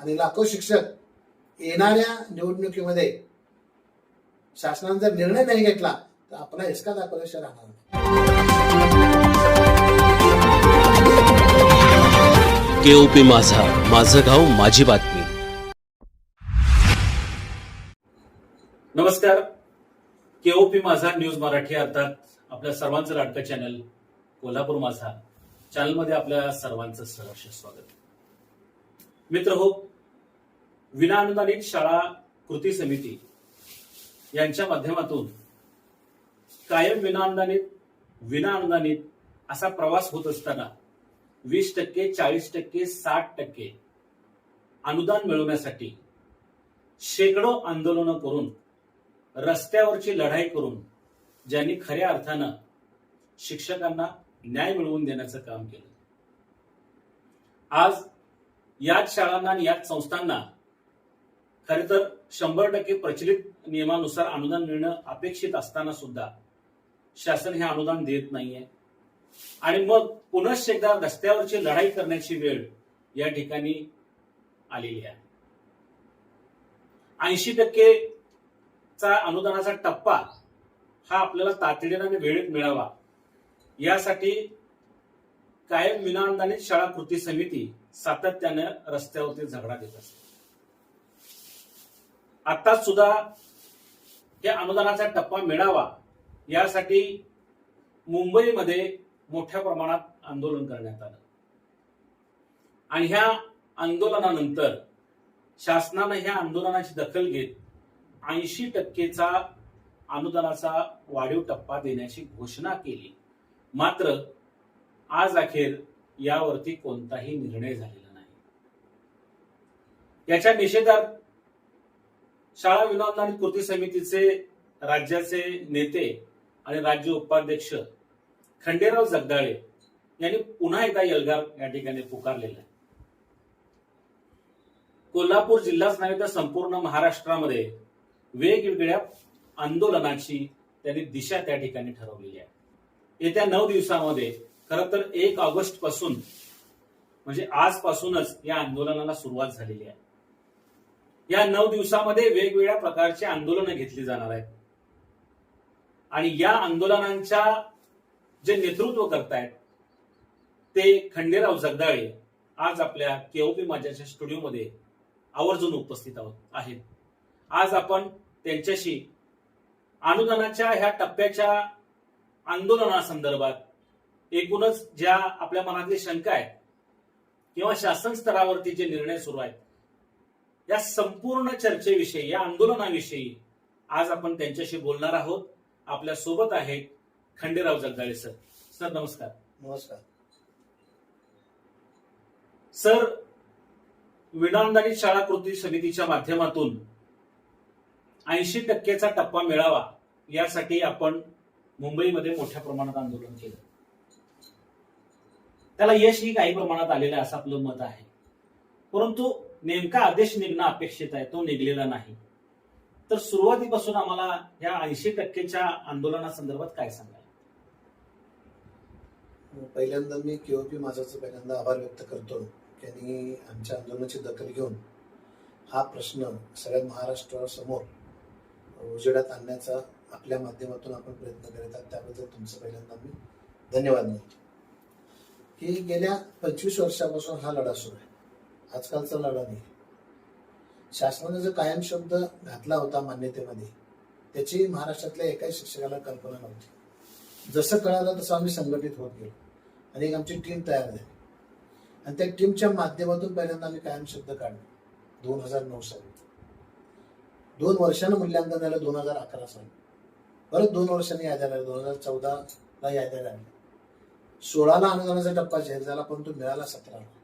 आणि लाखो शिक्षक येणाऱ्या निवडणुकीमध्ये शासनाने जर निर्णय नाही घेतला तर आपला हिसका दाखवल्याशिवाय राहणार नाही. केओपी माझा माझं गाव माझी बातमी. नमस्कार. केओपी माझा न्यूज मराठी अर्थात आपल्या सर्वांचं लाडकं चॅनल कोल्हापूर माझा. चॅनलमध्ये आपल्या सर्वांचं सहर्ष स्वागत. मित्र हो विनाअनुदानित शाळा कृती समिती यांच्या माध्यमातून कायम विनाअनुदानित विनाअनुदानित असा प्रवास होत असताना वीस टक्के चाळीस टक्के साठ टक्के अनुदान मिळवण्यासाठी शेकडो आंदोलनं करून रस्त्यावरची लढाई करून ज्यांनी खऱ्या अर्थानं शिक्षकांना न्याय मिळवून देण्याचं काम केलं. आज याच शाळांना आणि याच संस्थांना खरे तर शंभर टक्के प्रचलित नियमानुसार अनुदान मिळणं अपेक्षित असताना सुद्धा शासन हे अनुदान देत नाहीये. आणि मग पुनश्च एकदा रस्त्यावरची लढाई करण्याची वेळ या ठिकाणी आलेली आहे. ऐंशी टक्के चा अनुदानाचा टप्पा हा आपल्याला तातडीने आणि वेळेत मिळावा. यासाठी कायम विनाअनुदानित शाळा कृती समिती सातत्याने रस्त्यावरती झगडा देत असते. आताच सुद्धा या अनुदानाचा टप्पा मिळावा यासाठी मुंबईमध्ये मोठ्या प्रमाणात आंदोलन करण्यात आलं. आणि ह्या आंदोलनानंतर शासनानं ह्या आंदोलनाची दखल घेत ऐंशी टक्केचा अनुदानाचा वाढीव टप्पा देण्याची घोषणा केली. मात्र आज अखेर यावरती कोणताही निर्णय झालेला नाही. याच्या निषेधात शाळा विनोदनानी कृती समितीचे राज्याचे नेते आणि राज्य उपाध्यक्ष खंडेराव जगदाळे यांनी पुन्हा एकदा यलगार या ठिकाणी पुकारलेला आहे. कोल्हापूर जिल्हाच नव्हे तर संपूर्ण महाराष्ट्रामध्ये वेगवेगळ्या आंदोलनाची त्यांनी दिशा त्या ठिकाणी ठरवलेली आहे. येत्या नऊ दिवसामध्ये खर तर एक ऑगस्टपासून म्हणजे आजपासूनच या आंदोलनाला सुरुवात झालेली आहे. या नऊ दिवसामध्ये वेगवेगळ्या प्रकारची आंदोलनं घेतली जाणार आहेत. आणि या आंदोलनांच्या जे नेतृत्व करतायत ते खंडेराव जगदाळे आज आपल्या केओपी माझ्याच्या स्टुडिओमध्ये आवर्जून उपस्थित आहोत आहेत. आज आपण त्यांच्याशी अनुदानाच्या ह्या टप्प्याच्या आंदोलनासंदर्भात एकूणच ज्या आपल्या मनातली शंका आहेत किंवा शासन स्तरावरती जे निर्णय सुरू आहेत या संपूर्ण चर्चेविषयी या आंदोलनाविषयी आज आपण त्यांच्याशी बोलणार आहोत. आपल्यासोबत आहेत खंडेराव जगदाळे सर. सर नमस्कार. नमस्कार. सर विनाअनुदानित शाळा कृती समितीच्या माध्यमातून ऐंशी टक्केचा टप्पा मिळावा यासाठी आपण मुंबईमध्ये मोठ्या प्रमाणात आंदोलन केलं. त्याला यशही काही प्रमाणात आलेलं असं आपलं मत आहे. परंतु नेमका आदेश निघणं अपेक्षित आहे तो निघलेला नाही. तर सुरुवातीपासून आम्हाला या ऐंशी टक्केच्या आंदोलनासंदर्भात काय सांगाल? पहिल्यांदा मी केओपी माझाचं पहिल्यांदा आभार व्यक्त करतो त्यांनी आमच्या आंदोलनाची दखल घेऊन हा प्रश्न सगळ्या महाराष्ट्रासमोर उजेडात आणण्याचा आपल्या माध्यमातून आपण प्रयत्न करीत आहात. त्याबद्दल तुमचं पहिल्यांदा मी धन्यवाद मानतो. की गेल्या पंचवीस वर्षापासून हा लढा सुरू आहे. आजकालचा लढा नाही. शासनाने जो कायम शब्द घातला होता मान्यतेमध्ये त्याची महाराष्ट्रातल्या एकाही शिक्षकाला कल्पना नव्हती. जसं कळालं तसं आम्ही संघटित होत गेलो. आणि एक आमची टीम तयार झाली. आणि त्या टीमच्या माध्यमातून पहिल्यांदा आम्ही कायम शब्द काढले. दोन हजार नऊ साली. दोन वर्षानं मूल्यांकन झालं दोन हजार अकरा साली. परत दोन वर्षांनी याद्या लागल्या दोन हजार चौदाला याद्या लागल्या सोळाला अनुदानाचा टप्पा जाहीर झाला परंतु मिळाला सतराला.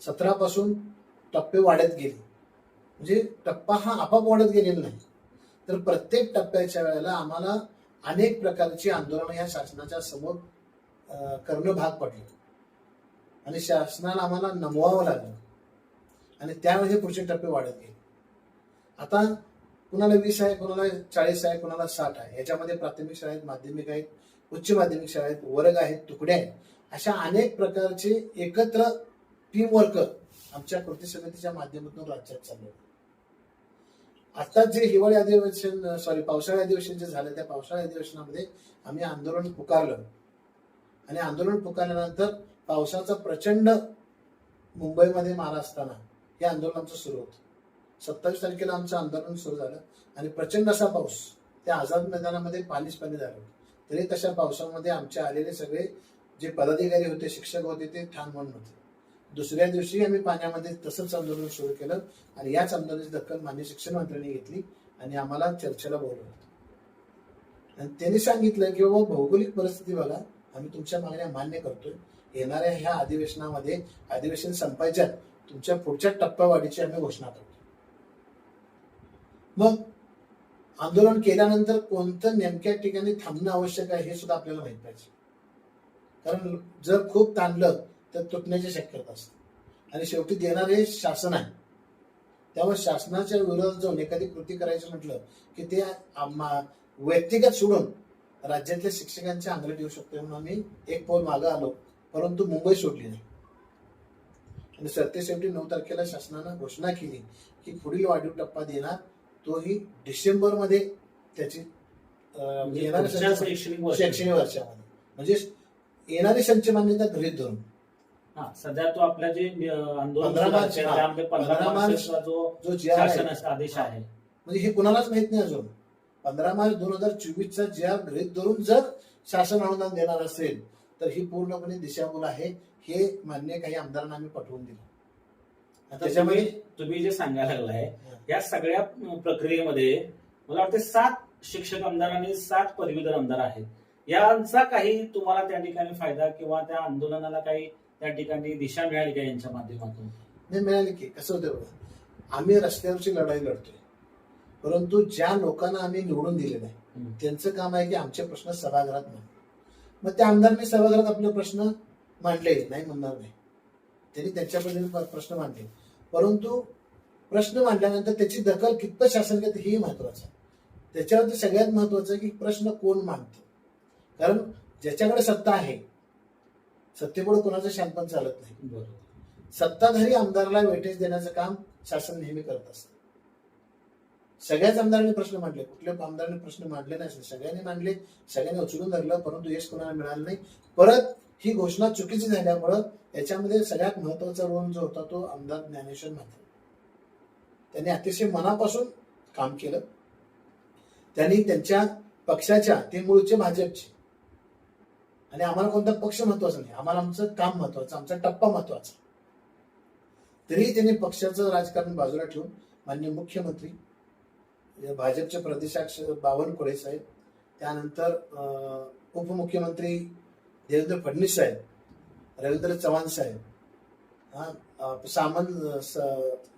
सतरा पासून टप्पे वाढत गेले. म्हणजे टप्पा हा आपाप वाढत गेलेला नाही. तर प्रत्येक टप्प्याच्या वेळेला आम्हाला अनेक प्रकारची आंदोलनं ह्या शासनाच्या समोर करणं भाग पडलं. आणि शासनाला आम्हाला नमवावं लागलं. आणि त्यावेळी हे पुढचे टप्पे वाढत गेले. आता कुणाला वीस आहे कुणाला चाळीस आहे कुणाला साठ आहे. याच्यामध्ये प्राथमिक शाळा आहेत माध्यमिक आहेत उच्च माध्यमिक शाळा आहेत वर्ग आहेत तुकड्या आहेत. अशा अनेक प्रकारचे एकत्र टीम वर्क आमच्या कृती समितीच्या माध्यमातून राज्यात चालू आता जे हिवाळी अधिवेशन सॉरी पावसाळी अधिवेशन जे झालं त्या पावसाळी अधिवेशनामध्ये आम्ही आंदोलन पुकारलं. आणि आंदोलन पुकारल्यानंतर पावसाचा प्रचंड मुंबईमध्ये मारा असताना हे आंदोलन आमचं सुरू होतं. सत्तावीस तारखेला आमचं आंदोलन सुरू झालं आणि प्रचंड असा पाऊस त्या आझाद मैदानामध्ये पाणीच पाणी झालं तरी तशा पावसामध्ये आमचे आलेले सगळे जे पदाधिकारी होते शिक्षक होते ते ठाण म्हणून होते. दुसऱ्या दिवशी आम्ही पाण्यामध्ये तसंच आंदोलन सुरू केलं आणि याच आंदोलनाची दखल मान्य शिक्षण मंत्र्यांनी घेतली आणि आम्हाला चर्चेला बोलवलं. आणि त्यांनी सांगितलं की बाबा भौगोलिक परिस्थिती बघा आम्ही तुमच्या मागण्या मान्य करतोय. येणाऱ्या ह्या अधिवेशनामध्ये अधिवेशन संपायच्या तुमच्या पुढच्या टप्प्यावाढीची आम्ही घोषणा करतो मग आंदोलन केल्यानंतर कोणतं नेमक्या ठिकाणी थांबणं आवश्यक आहे हे सुद्धा आपल्याला माहीत पाहिजे. कारण जर खूप ताणलं तर तुटण्याची शक्यता असते. आणि शेवटी देणारे शासन आहे. त्यामुळे शासनाच्या विरोधात जाऊन एखादी कृती करायची म्हटलं की ते व्यक्तिगत सोडून राज्यातल्या शिक्षकांच्या अंगलट येऊ शकतो म्हणून आम्ही एक पाऊल मागं आलो. परंतु मुंबई सोडली नाही. आणि सरते शेवटी नऊ तारखेला शासनानं घोषणा केली की पुढील वाढीव टप्पा देणार तोही डिसेंबरमध्ये त्याची म्हणजे शैक्षणिक वर्ष शैक्षणिक वर्षामध्ये. म्हणजे येणारी संच मान्यता गृहीत धरून. हा सध्या तो आपल्या जे आंदोलन पंधरा सुरू आहे, मार्च, हा. त्यामध्ये पंधरा पंधरा मार्चचा जो जो जी आर आहे. शासनाचा आदेश आहे. म्हणजे हे कुणालाच माहीत नाही अजून. पंधरा मार्च दोन हजार चोवीसचा जी आर गृहीत धरून जर शासन अनुदान देणार असेल तर ही पूर्णपणे दिशाभूल आहे हे मान्य काही आमदारांना आम्ही पटवून दिलं. आता त्याच्यामध्ये तुम्ही तुम्ही जे सांगायला लागलाय हा. या सगळ्या प्रक्रियेमध्ये मला वाटतं सात शिक्षक आमदार आणि सात पदवीधर आमदार आहेत. यांचा काही तुम्हाला त्या ठिकाणी फायदा किंवा त्या आंदोलनाला काही त्या ठिकाणी दिशा मिळाली का यांच्या माध्यमातून? नाही मिळाले की. कसं होतं बघा आम्ही रस्त्यावरची लढाई लढतोय. परंतु ज्या लोकांना आम्ही निवडून दिले नाही हम्म. त्यांचं काम आहे की आमचे प्रश्न सभागृहात मांडणे मग त्या आमदारांनी सभागृहात आपले प्रश्न मांडले नाही म्हणणार नाही. त्यांनी त्यांच्या पद्धतीने प्रश्न मांडले. परंतु प्रश्न मांडल्यानंतर त्याची दखल कितपत शासन घेते हेही महत्वाचं आहे. त्याच्यावरती सगळ्यात महत्वाचं आहे की प्रश्न कोण मांडतो? कारण ज्याच्याकडे सत्ता आहे सत्तेपुढे कोणाचं शांतपण चालत नाही. बरोबर सत्ताधारी आमदाराला वेटेज देण्याचं काम शासन नेहमी करत असतं. सगळ्याच आमदारांनी प्रश्न मांडले. कुठल्या आमदारांनी प्रश्न मांडले नाही सगळ्यांनी मांडले. सगळ्यांनी उचलून धरलं परंतु यश कोणाला मिळालं नाही. परत ही घोषणा चुकीची झाल्यामुळं याच्यामध्ये सगळ्यात महत्त्वाचा रोल जो होता तो आमदार ज्ञानेश्वर म्हात्रे. त्यांनी अतिशय मनापासून काम केलं. त्यांनी त्यांच्या पक्षाच्या ते मूळचे भाजपचे आणि आम्हाला कोणता पक्ष महत्त्वाचा नाही आम्हाला आमचं काम महत्वाचं आमचा टप्पा महत्त्वाचा तरी त्यांनी पक्षाचं राजकारण बाजूला ठेवून मान्य मुख्यमंत्री भाजपचे प्रदेशाध्यक्ष बावनकुळे साहेब त्यानंतर उपमुख्यमंत्री देवेंद्र फडणवीस साहेब रवींद्र चव्हाण साहेब हा, सामंत स-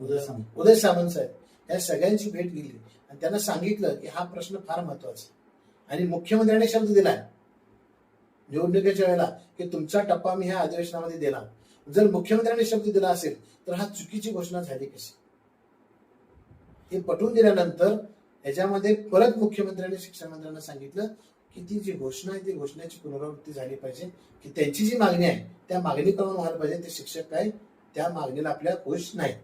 उदय सामंत. उदय सामंत साहेब या सगळ्यांची भेट घेतली आणि त्यांना सांगितलं की हा प्रश्न फार महत्त्वाचा आहे. आणि मुख्यमंत्र्यांनी शब्द दिलाय निवडणुकीच्या वेळेला की तुमचा टप्पा मी ह्या अधिवेशनामध्ये देणार. जर मुख्यमंत्र्यांनी शब्द दिला असेल तर हा चुकीची घोषणा झाली कशी? हे पटवून दिल्यानंतर याच्यामध्ये परत मुख्यमंत्र्यांनी शिक्षण मंत्र्यांना सांगितलं की ती जी घोषणा आहे ती घोषणेची पुनरावृत्ती झाली पाहिजे की त्यांची जी मागणी आहे त्या मागणी करून व्हायला पाहिजे ते शिक्षक काय? त्या मागणीला आपल्या खुश नाही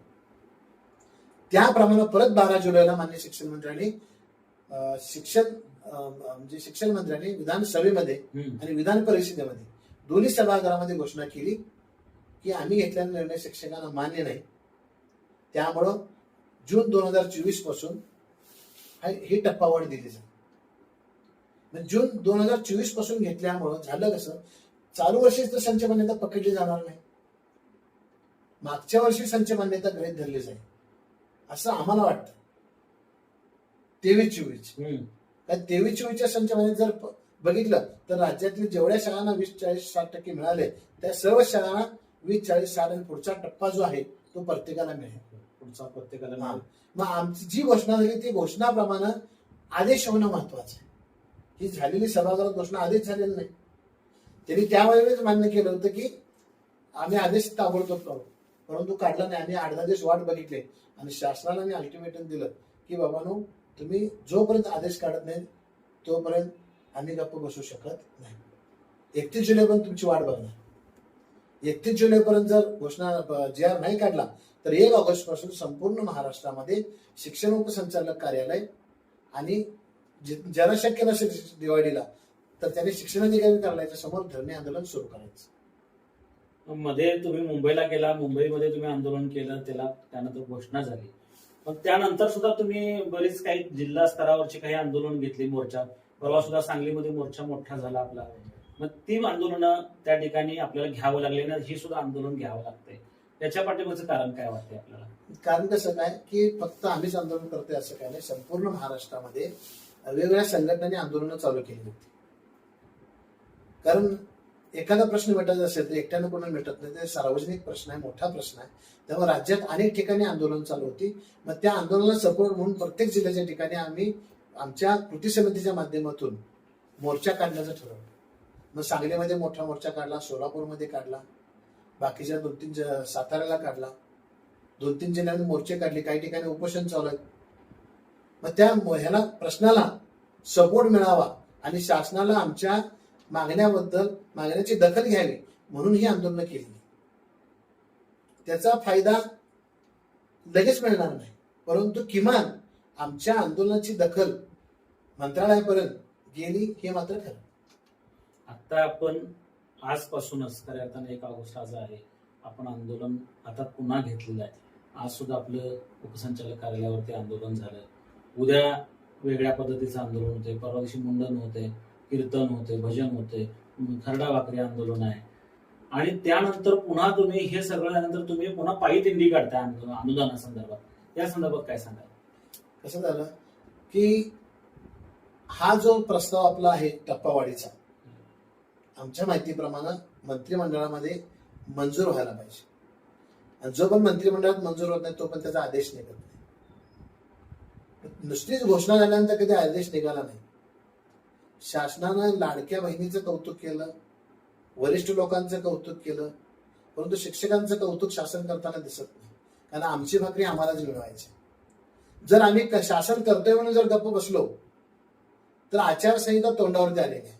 त्याप्रमाणे परत बारा जुलैला मान्य शिक्षण मंत्र्यांनी अं, शिक्षण म्हणजे शिक्षण मंत्र्यांनी विधानसभेमध्ये. आणि विधान परिषदेमध्ये दोन्ही सभागृहामध्ये घोषणा केली की आम्ही घेतलेला निर्णय शिक्षकांना मान्य नाही. त्यामुळं जून दोन हजार चोवीसपासून हा- टप्पावाढ दिली जाईल. जून दोन हजार चोवीसपासून घेतल्यामुळं झालं कसं? चालू वर्षीच तर संच मान्यता पकडली जाणार नाही. मागच्या वर्षी संच मान्यता गृहीत धरली जाईल. असं आम्हाला वाटतं. तेवीस चोवीस. तेवीस चोवीसच्या संचमध्ये जर बघितलं तर राज्यातील जेवढ्या शाळांना वीस चाळीस साठ टक्के मिळाले त्या सर्व शाळांना वीस चाळीस साठ आणि पुढचा टप्पा जो आहे तो प्रत्येकाला मिळेल. पुढचा प्रत्येकाला. मिळेल. मग आमची जी घोषणा झाली ती घोषणाप्रमाणे आदेश होणं महत्वाचं आहे. ही झालेली सभागृहात घोषणा आदेश झालेली नाही. त्यांनी त्यावेळेस मान्य केलं होतं की आम्ही आदेश ताबडतोब करू परंतु काढला नाही. आम्ही आठ दहा दिवस वाट बघितले. आणि शासनाला मी अल्टिमेटम दिलं की बाबांनो तुम्ही जोपर्यंत आदेश काढत नाही तोपर्यंत आम्ही गप्प बसू शकत नाही. एकतीस जुलैपर्यंत तुमची वाट बघणार. एकतीस जुलैपर्यंत जर घोषणा जी आर नाही काढला तर एक ऑगस्टपासून संपूर्ण महाराष्ट्रामध्ये शिक्षण उपसंचालक कार्यालय आणि ज्याला ज्यांना शक्य नसेल दिवाळीला तर त्याने शिक्षणाधिकारी कार्यालयाच्या समोर धरणे आंदोलन सुरू करायचं. मध्ये तुम्ही मुंबईला गेला मुंबईमध्ये तुम्ही आंदोलन केलं त्याला त्यानंतर घोषणा झाली. मग त्यानंतर सुद्धा तुम्ही बरीच काही जिल्हा स्तरावरची काही आंदोलन घेतली मोर्चा. परवा सुद्धा सांगलीमध्ये मोर्चा मोठा झाला आपला. मग ती आंदोलनं त्या ठिकाणी आपल्याला घ्यावं लागली ना ही सुद्धा आंदोलन घ्यावं लागतंय. त्याच्या पाठीमागचं कारण काय वाटतंय आपल्याला? कारण कसं काय की फक्त आम्हीच आंदोलन करतोय असं काय नाही. संपूर्ण महाराष्ट्रामध्ये वेगवेगळ्या संघटनांनी आंदोलनं चालू केली होती. कारण एखादा प्रश्न भेटायचा असेल तर एकट्यानं कोणाला भेटत नाही. ते सार्वजनिक प्रश्न आहे मोठा प्रश्न आहे. त्यामुळे राज्यात अनेक ठिकाणी आंदोलन चालू होती. मग त्या आंदोलनाला सपोर्ट म्हणून प्रत्येक जिल्ह्याच्या ठिकाणी आम्ही आमच्या कृती समितीच्या माध्यमातून मोर्चा काढण्याचं ठरवलं. मग सांगलीमध्ये मोठा मोर्चा काढला सोलापूरमध्ये काढला बाकीच्या दोन तीन ज- साताऱ्याला काढला. दोन तीन जिल्ह्यांनी मोर्चे काढले काही ठिकाणी उपोषण चालू आहे मग त्या मो- ह्याला प्रश्नाला सपोर्ट मिळावा आणि शासनाला आमच्या मागण्याबद्दल मागण्याची दखल घ्यावी म्हणून ही आंदोलनं केली. त्याचा फायदा लगेच मिळणार नाही. परंतु किमान आमच्या आंदोलनाची दखल मंत्रालयापर्यंत गेली हे मात्र खरं. आता आपण आजपासूनच खऱ्या अर्थाने एक ऑगस्ट आज आहे आपण आंदोलन हातात पुन्हा घेतलेलं आहे. आज सुद्धा आपलं उपसंचालक कार्यालयावरती आंदोलन झालं. उद्या वेगळ्या पद्धतीचं आंदोलन होते परवा दिवशी मुंडन होते कीर्तन होते भजन होते खरडा वाकरी आंदोलन आहे. आणि त्यानंतर पुन्हा तुम्ही हे सगळ्यानंतर तुम्ही पुन्हा पायी दिंडी काढता अनुदानासंदर्भात या संदर्भात काय सांगाल? कसं झालं की हा जो प्रस्ताव आपला आहे टप्पावाढीचा आमच्या माहितीप्रमाणे मंत्रिमंडळामध्ये मंजूर व्हायला पाहिजे. आणि जो पण मंत्रिमंडळात मंजूर होत नाही तो पण त्याचा आदेश निघत नाही. नुसतीच घोषणा झाल्यानंतर कधी आदेश निघाला नाही. शासनानं लाडक्या बहिणीचं कौतुक केलं वरिष्ठ लोकांचं कौतुक केलं परंतु शिक्षकांचं कौतुक शासन करताना दिसत नाही. कारण आमची भाकरी आम्हालाच मिळवायची. जर आम्ही शासन करतोय म्हणून जर गप्प बसलो तर आचारसंहिता तोंडावरती आलेली आहे.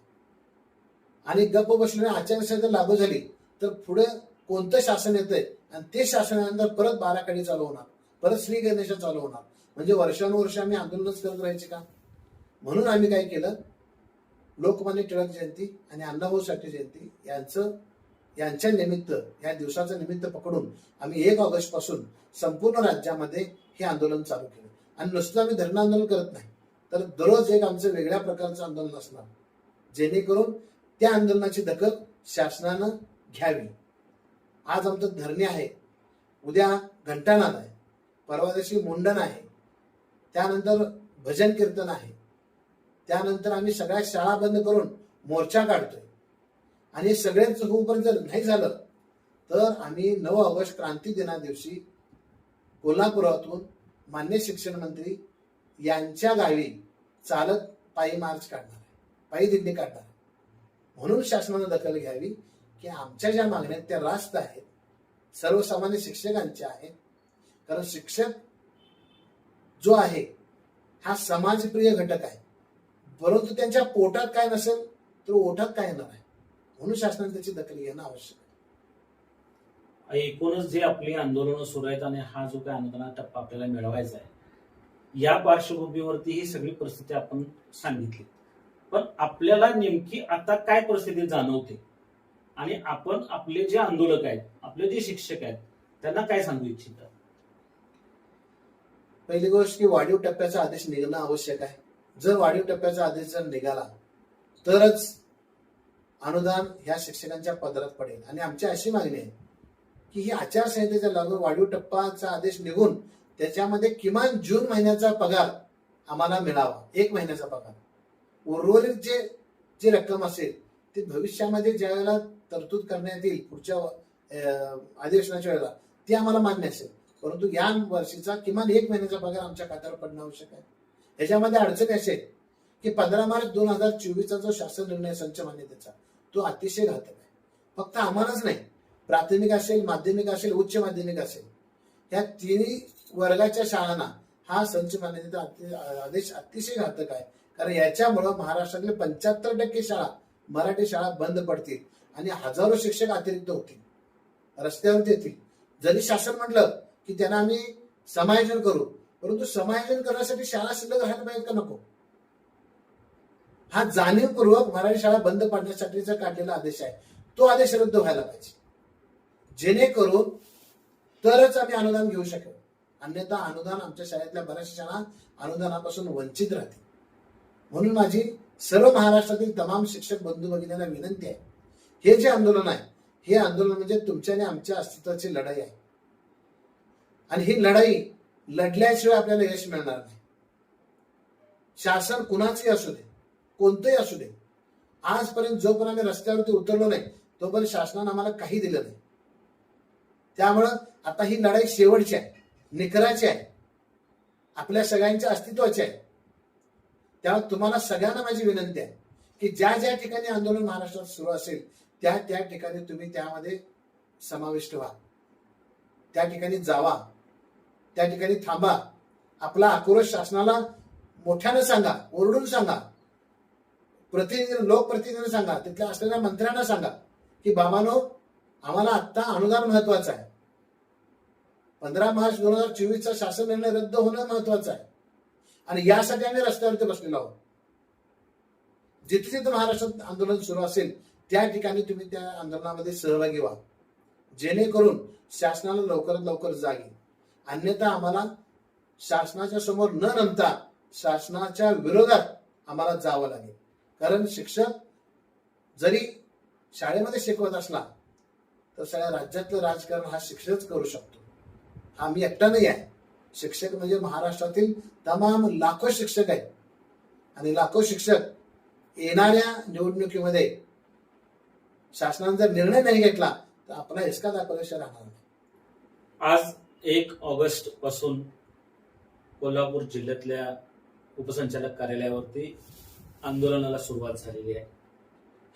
आणि गप्प बसल्याने आचारसंहिता लागू झाली तर पुढे कोणतं शासन येतंय? आणि ते शासनानंतर परत बाराखडी चालू होणार परत श्री गणेश चालू होणार. म्हणजे वर्षानुवर्ष आम्ही आंदोलनच करत राहायचे का? म्हणून आम्ही काय केलं? लोकमान्य टिळक जयंती आणि अण्णाभाऊ साठे जयंती यांचं यांच्या निमित्त या दिवसाचं निमित्त पकडून आम्ही एक ऑगस्टपासून संपूर्ण राज्यामध्ये हे आंदोलन चालू केलं. आणि नुसतं आम्ही धरणं आंदोलन करत नाही तर दररोज एक आमचं वेगळ्या प्रकारचं आंदोलन असणार. जेणेकरून त्या आंदोलनाची दखल शासनानं घ्यावी. आज आमचं धरणे आहे. उद्या घंटानाद आहे. परवा दिवशी मुंडन आहे. त्यानंतर भजन कीर्तन आहे. त्यानंतर आम्ही सगळ्या शाळा बंद करून मोर्चा काढतोय. आणि हे होऊपर्यंत जर नाही झालं तर आम्ही नऊ ऑगस्ट क्रांती दिना दिवशी कोल्हापुरातून मान्य शिक्षण मंत्री यांच्या गावी चालत पायी मार्च काढणार आहे. पायी दिंडी काढणार आहे. म्हणून शासनानं दखल घ्यावी की आमच्या ज्या मागण्या त्या रास्त आहेत. सर्वसामान्य शिक्षकांच्या आहेत. कारण शिक्षक जो आहे हा समाजप्रिय घटक आहे. परंतु त्यांच्या पोटात काय नसेल तर ओठात काय येणार आहे? म्हणून शासनाने त्याची दखल घेणं आवश्यक आहे. एकूणच जे आपली आंदोलनं सुरू आहेत आणि हा जो काही अनुदानाचा टप्पा आपल्याला मिळवायचा आहे या पार्श्वभूमीवरती ही सगळी परिस्थिती आपण सांगितली. पण आपल्याला नेमकी आता काय परिस्थिती जाणवते? आणि आपण आपले जे आंदोलक आहेत आपले जे शिक्षक आहेत त्यांना काय सांगू इच्छितात पहिली गोष्ट की वाढीव टप्प्याचा आदेश निघणं आवश्यक आहे. जर वाढीव टप्प्याचा आदेश जर निघाला तरच अनुदान ह्या शिक्षकांच्या पदरात पडेल. आणि आमची अशी मागणी आहे की ही आचारसंहितेच्या लागून वाढीव टप्पाचा आदेश निघून त्याच्यामध्ये किमान जून महिन्याचा पगार आम्हाला मिळावा. एक महिन्याचा पगार. उर्वरित जे जी रक्कम असेल ती भविष्यामध्ये ज्या वेळेला तरतूद करण्यात येईल पुढच्या अधिवेशनाच्या वेळेला ती आम्हाला मान्य असेल. परंतु या वर्षीचा किमान एक महिन्याचा पगार आमच्या खात्यावर पडणं आवश्यक आहे. ह्याच्यामध्ये अडचण अशी आहे की पंधरा मार्च दोन हजार चोवीसचा जो शासन निर्णय संच मान्यतेचा तो अतिशय घातक आहे. फक्त आम्हालाच नाही प्राथमिक असेल माध्यमिक असेल उच्च माध्यमिक असेल या तिन्ही वर्गाच्या शाळांना हा संच मान्यतेचा अति- आदेश अतिशय घातक आहे. कारण याच्यामुळं महाराष्ट्रातले पंच्याहत्तर टक्के शाळा मराठी शाळा बंद पडतील आणि हजारो शिक्षक अतिरिक्त होतील रस्त्यावरती येतील. जरी शासन म्हटलं की त्यांना आम्ही समायोजन करू परंतु समायोजन करण्यासाठी शाळा शिल्लक राहायला पाहिजे का नको? हा जाणीवपूर्वक मराठी शाळा बंद पाडण्यासाठीचा काढलेला आदेश आहे. तो आदेश रद्द व्हायला पाहिजे. जेणेकरून तरच आम्ही अनुदान घेऊ शकेल. अन्यथा अनुदान आमच्या शाळेतल्या बऱ्याचशा शाळा अनुदानापासून वंचित राहतील. म्हणून माझी सर्व महाराष्ट्रातील तमाम शिक्षक बंधू भगिनींना विनंती आहे. हे जे आंदोलन आहे हे आंदोलन म्हणजे तुमच्या आणि आमच्या अस्तित्वाची लढाई आहे. आणि ही लढाई लढल्याशिवाय आपल्याला यश मिळणार नाही. शासन कुणाचंही असू दे कोणतंही असू दे. आजपर्यंत जोपर्यंत आम्ही रस्त्यावरती उतरलो नाही तोपर्यंत शासनानं आम्हाला काही दिलं नाही. त्यामुळं आता ही लढाई शेवटची आहे निकराची आहे. आपल्या सगळ्यांच्या अस्तित्वाची आहे. त्यामुळे तुम्हाला सगळ्यांना माझी विनंती आहे की ज्या ज्या ठिकाणी आंदोलन महाराष्ट्रात सुरू असेल त्या त्या ठिकाणी तुम्ही त्यामध्ये समाविष्ट व्हा. त्या ठिकाणी जावा. त्या ठिकाणी थांबा. आपला आक्रोश शासनाला मोठ्यानं सांगा ओरडून सांगा. प्रतिनिधी लोकप्रतिनिधींना सांगा तिथल्या असलेल्या मंत्र्यांना सांगा की बाबानो आम्हाला आत्ता अनुदान महत्वाचं आहे. पंधरा मार्च दोन हजार चोवीसचा शासन निर्णय रद्द होणं महत्वाचं आहे. आणि यासाठी आम्ही रस्त्यावरती बसलेलो आहोत. जिथे जिथे महाराष्ट्रात आंदोलन सुरू असेल त्या ठिकाणी तुम्ही त्या आंदोलनामध्ये सहभागी व्हा. जेणेकरून शासनाला लवकरात लवकर जागी अन्यथा आम्हाला शासनाच्या समोर न नमता शासनाच्या विरोधात आम्हाला जावं लागेल. कारण शिक्षक जरी शाळेमध्ये शिकवत असला तर सगळ्या राज्यातलं राजकारण हा शिक्षकच करू शकतो. हा मी एकटा नाही आहे. शिक्षक म्हणजे महाराष्ट्रातील तमाम लाखो शिक्षक आहेत. आणि लाखो शिक्षक येणाऱ्या निवडणुकीमध्ये शासनाने जर निर्णय नाही घेतला तर आपला हिसका दाखवल्याशिवाय राहणार नाही. आज एक ऑगस्टपासून कोल्हापूर जिल्ह्यातल्या उपसंचालक कार्यालयावरती आंदोलनाला सुरुवात झालेली आहे.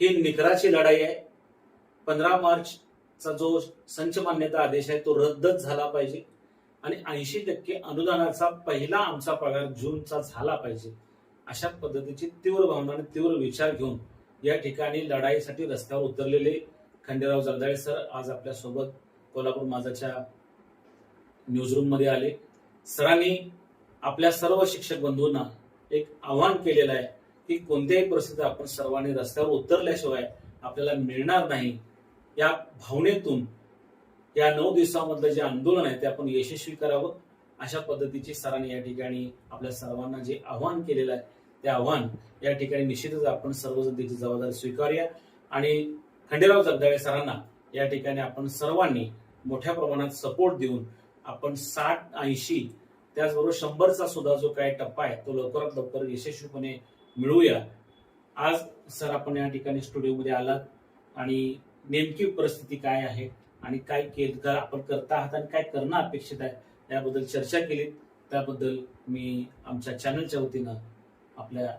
ही निकराची लढाई आहे. पंधरा मार्चचा जो संच मान्यता आदेश आहे तो रद्दच झाला पाहिजे आणि ऐंशी टक्के अनुदानाचा पहिला आमचा पगार जूनचा झाला पाहिजे अशा पद्धतीची तीव्र भावना आणि तीव्र विचार घेऊन या ठिकाणी लढाईसाठी रस्त्यावर उतरलेले खंडेराव जगदाळे सर आज आपल्यासोबत कोल्हापूर माझाच्या न्यूजरूममध्ये आले. सरांनी आपल्या सर्व शिक्षक बंधूंना एक आव्हान केलेलं आहे की कोणत्याही परिस्थितीत आपण सर्वांनी रस्त्यावर उतरल्याशिवाय आपल्याला मिळणार नाही. या भावनेतून या नऊ दिवसामधलं जे आंदोलन आहे ते आपण यशस्वी करावं. अशा पद्धतीची सरांनी या ठिकाणी आपल्या सर्वांना जे आव्हान केलेलं आहे ते आव्हान या ठिकाणी निश्चितच आपण सर्वजण त्याची जबाबदारी स्वीकारूया. आणि खंडेराव जगदाळे सरांना या ठिकाणी आपण सर्वांनी मोठ्या प्रमाणात सपोर्ट देऊन आपण साठ ऐंशी त्याचबरोबर शंभरचा सुद्धा जो काही टप्पा आहे तो लवकरात लवकर यशस्वीपणे मिळवूया. आज सर आपण या ठिकाणी स्टुडिओमध्ये आलात आणि नेमकी परिस्थिती काय आहे आणि काय केल का आपण करता आहात आणि काय करणं अपेक्षित आहे याबद्दल चर्चा केली. त्याबद्दल मी आमच्या चॅनलच्या वतीनं आपल्या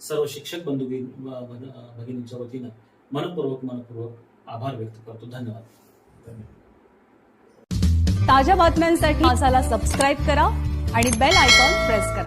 सर्व शिक्षक बंधू भगिनींच्या वतीनं मनपूर्वक मनपूर्वक आभार व्यक्त करतो. धन्यवाद. धन्यवाद. ताज्या बातम्यांसाठी मासाला सबस्क्राईब करा आणि बेल आयकॉन प्रेस करा.